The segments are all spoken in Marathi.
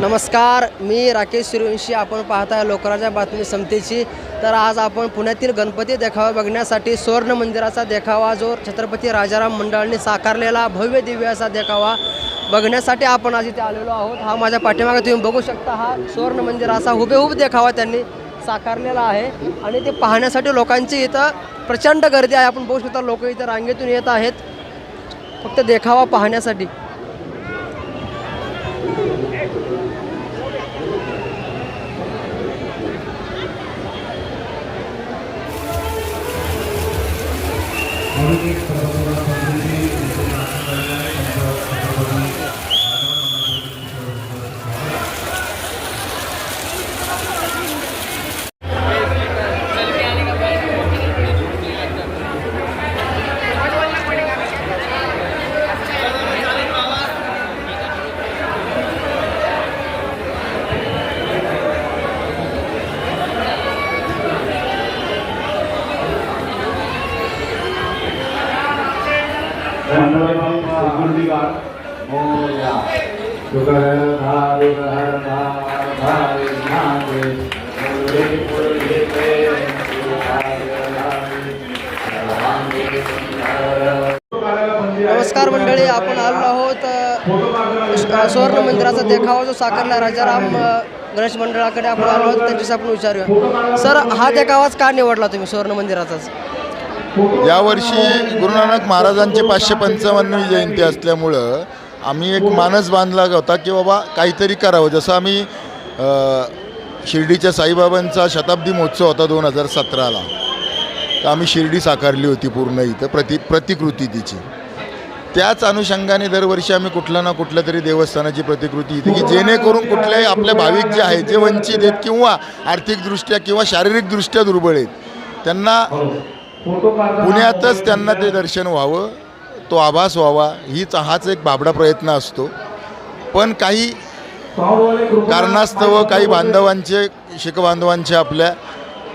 नमस्कार मी राकेश सूर्यवंशी आपण पाहताय लोकराच्या बातमी समतेची. तर आज आपण पुण्यातील गणपती देखावा बघण्यासाठी सुवर्ण मंदिराचा देखावा जो छत्रपती राजाराम मंडळांनी साकारलेला भव्य दिव्य असा देखावा बघण्यासाठी आपण आज इथे आलेलो आहोत. हा माझ्या पाठीमागे तुम्ही बघू शकता हा सुवर्ण मंदिराचा हुबेहूब देखावा त्यांनी साकारलेला आहे. आणि ते पाहण्यासाठी लोकांची इथं प्रचंड गर्दी आहे. आपण बघू शकता लोक इथं रांगेतून येत आहेत. फक्त देखावा पाहण्यासाठी. नमस्कार मंडळी आपण आलो आहोत सुवर्ण मंदिराचा देखावा जो साकारला राजाराम गणेश मंडळाकडे आपण आलो आहोत त्यांच्याशी आपण विचारूया. सर हा देखावाच का निवडला तुम्ही सुवर्ण मंदिराचाच? यावर्षी गुरुनानक महाराजांची पाचशे पंचावन्नवी जयंती असल्यामुळं आम्ही एक मानस बांधला होता की बाबा काहीतरी करावं. जसं आम्ही शिर्डीच्या साईबाबांचा शताब्दी महोत्सव होता दोन हजार सतराला. तर आम्ही शिर्डी साकारली होती पूर्ण इथं प्रति प्रतिकृती तिची. त्याच अनुषंगाने दरवर्षी आम्ही कुठल्या ना कुठल्या तरी देवस्थानाची प्रतिकृती इथे की जेणेकरून कुठल्याही आपल्या भाविक जे आहेत जे वंचित आहेत किंवा आर्थिकदृष्ट्या किंवा शारीरिकदृष्ट्या दुर्बळ आहेत त्यांना पुण्यातच त्यांना ते दर्शन व्हावं तो आभास व्हावा हीच हाच एक बाबडा प्रयत्न असतो. पण काही कारणास्तव काही बांधवांचे शिखबांधवांचे आपल्या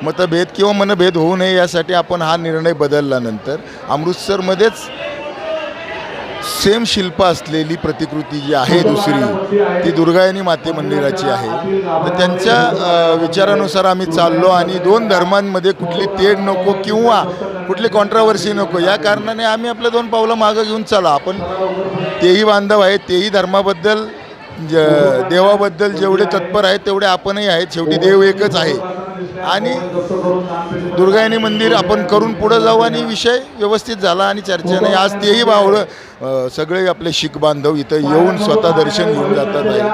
मतभेद किंवा मनभेद होऊ नये यासाठी आपण हा निर्णय बदलल्यानंतर अमृतसरमध्येच सेम शिल्प असलेली प्रतिकृती जी आहे दुसरी ती दुर्गायनी माते मंदिराची आहे. तर त्यांच्या विचारानुसार आम्ही चाललो आणि दोन धर्मांमध्ये कुठली तेढ नको किंवा कुठली कॉन्ट्रावर्सी नको या कारणाने आम्ही आपल्या दोन पावलं मागं घेऊन चला. आपण तेही बांधव आहेत तेही धर्माबद्दल ज देवाबद्दल जेवढे तत्पर आहेत तेवढे आपणही आहेत. शेवटी देव एकच आहे. आणि दुर्गायनी मंदिर आपण करून पुढं जाऊ आणि विषय व्यवस्थित झाला आणि चर्चा नाही. आज तेही बावळं सगळे आपले शीख बांधव इथं येऊन स्वतः दर्शन घेऊन जातात आहे.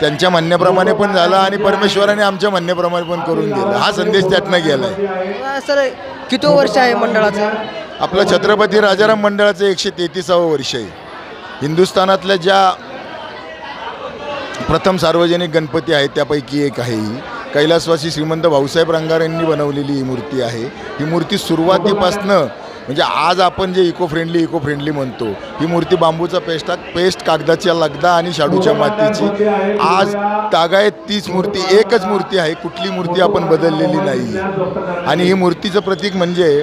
त्यांच्या म्हणण्याप्रमाणे पण झालं आणि परमेश्वराने आमच्या म्हणण्याप्रमाणे पण करून दिलं. हा संदेश त्यातनं गेला आहे सर किती वर्ष आहे मंडळाचं? आपलं छत्रपती राजाराम मंडळाचं एकशे तेहतीसावं वर्ष आहे. हिंदुस्थानातल्या ज्या प्रथम सार्वजनिक गणपती आहेत त्यापैकी एक आहे ही. कैलासवासी श्रीमंत भाऊसाहेब रंगार यांनी बनवलेली ही मूर्ती आहे. ही मूर्ती सुरुवातीपासनं म्हणजे आज आपण जे इको फ्रेंडली इको फ्रेंडली म्हणतो ही मूर्ती बांबूचा पेस्ट पेस्ट कागदाच्या लगदा आणि शाडूच्या मातीची. आज तागायत तीच मूर्ती एकच मूर्ती आहे कुठली मूर्ती आपण बदललेली नाही. आणि ही मूर्तीचं प्रतीक म्हणजे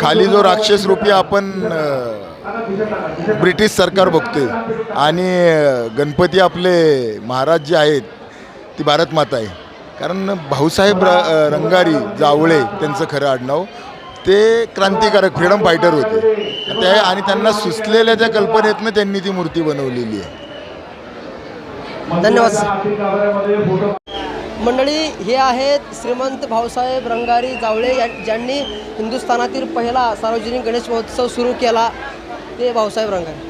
खाली जो राक्षस रूपी आपण ब्रिटिश सरकार बघतोय आणि गणपती आपले महाराज जे आहेत ती भारत माता आहे. कारण भाऊसाहेब र रंगारी जावळे त्यांचं खरं आडनाव ते क्रांतिकारक फ्रीडम फायटर होते. ते आणि त्यांना सुचलेल्या त्या कल्पनेतनं त्यांनी ती मूर्ती बनवलेली आहे. धन्यवाद सर. मंडळी हे आहेत श्रीमंत भाऊसाहेब रंगारी जावळे या ज्यांनी हिंदुस्थानातील पहिला सार्वजनिक गणेश महोत्सव सुरू केला. ते भाऊसाहेब रंगारी.